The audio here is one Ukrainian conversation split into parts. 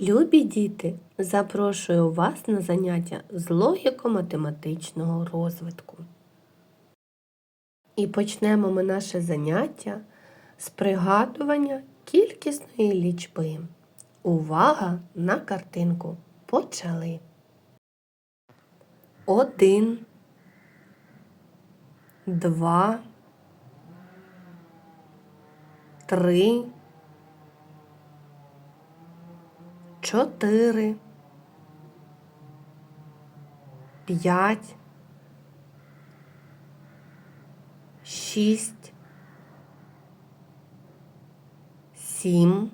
Любі діти, запрошую вас на заняття з логіко-математичного розвитку. І почнемо ми наше заняття з пригадування кількісної лічби. Увага на картинку. Почали. Один, два, три чотири, п'ять, шість, сім,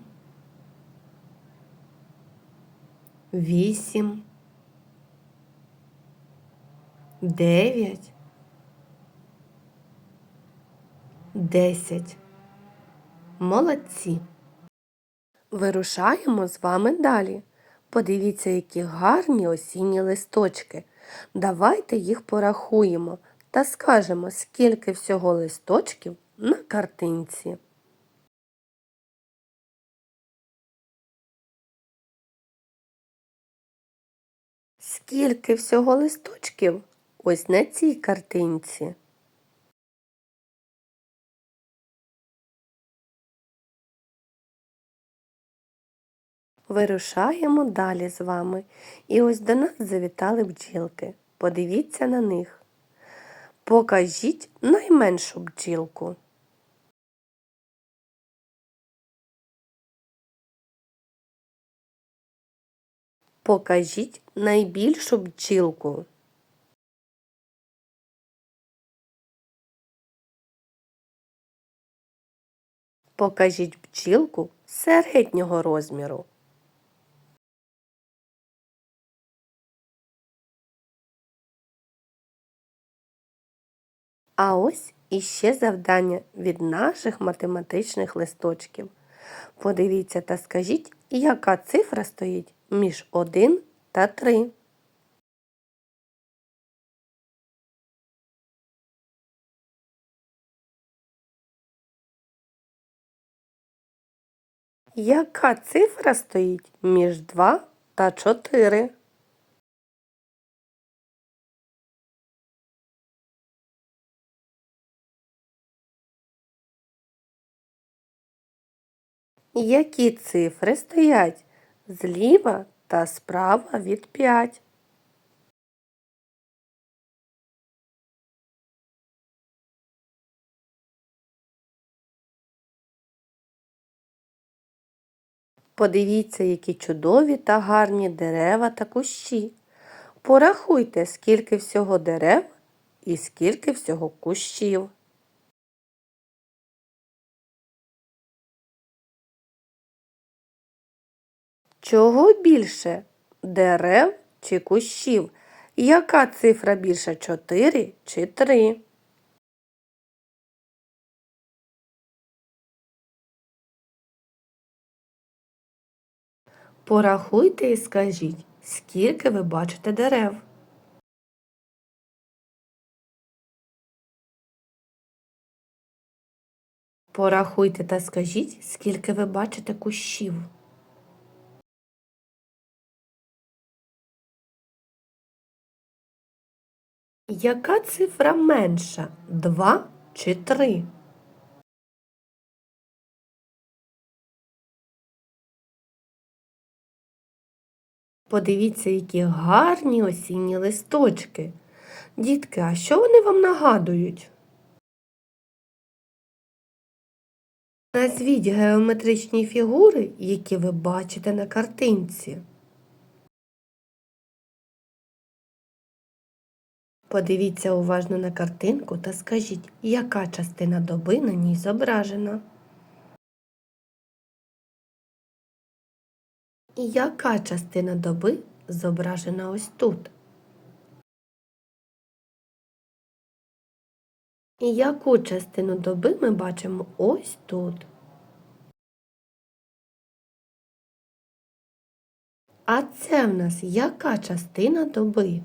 вісім, дев'ять, десять. Молодці. Вирушаємо з вами далі. Подивіться, які гарні осінні листочки. Давайте їх порахуємо та скажемо, скільки всього листочків на картинці. Скільки всього листочків ось на цій картинці? Вирушаємо далі з вами. І ось до нас завітали бджілки. Подивіться на них. Покажіть найменшу бджілку. Покажіть найбільшу бджілку. Покажіть бджілку середнього розміру. А ось іще завдання від наших математичних листочків. Подивіться та скажіть, яка цифра стоїть між 1 та 3. Яка цифра стоїть між 2 та 4? Які цифри стоять зліва та справа від 5? Подивіться, які чудові та гарні дерева та кущі. Порахуйте, скільки всього дерев і скільки всього кущів. Чого більше дерев чи кущів? Яка цифра більше 4 чи 3? Порахуйте і скажіть, скільки ви бачите дерев. Порахуйте та скажіть, скільки ви бачите кущів. Яка цифра менша? Два чи три? Подивіться, які гарні осінні листочки. Дітки, а що вони вам нагадують? Назвіть геометричні фігури, які ви бачите на картинці. Подивіться уважно на картинку та скажіть, яка частина доби на ній зображена. І яка частина доби зображена ось тут? І яку частину доби ми бачимо ось тут? А це в нас яка частина доби?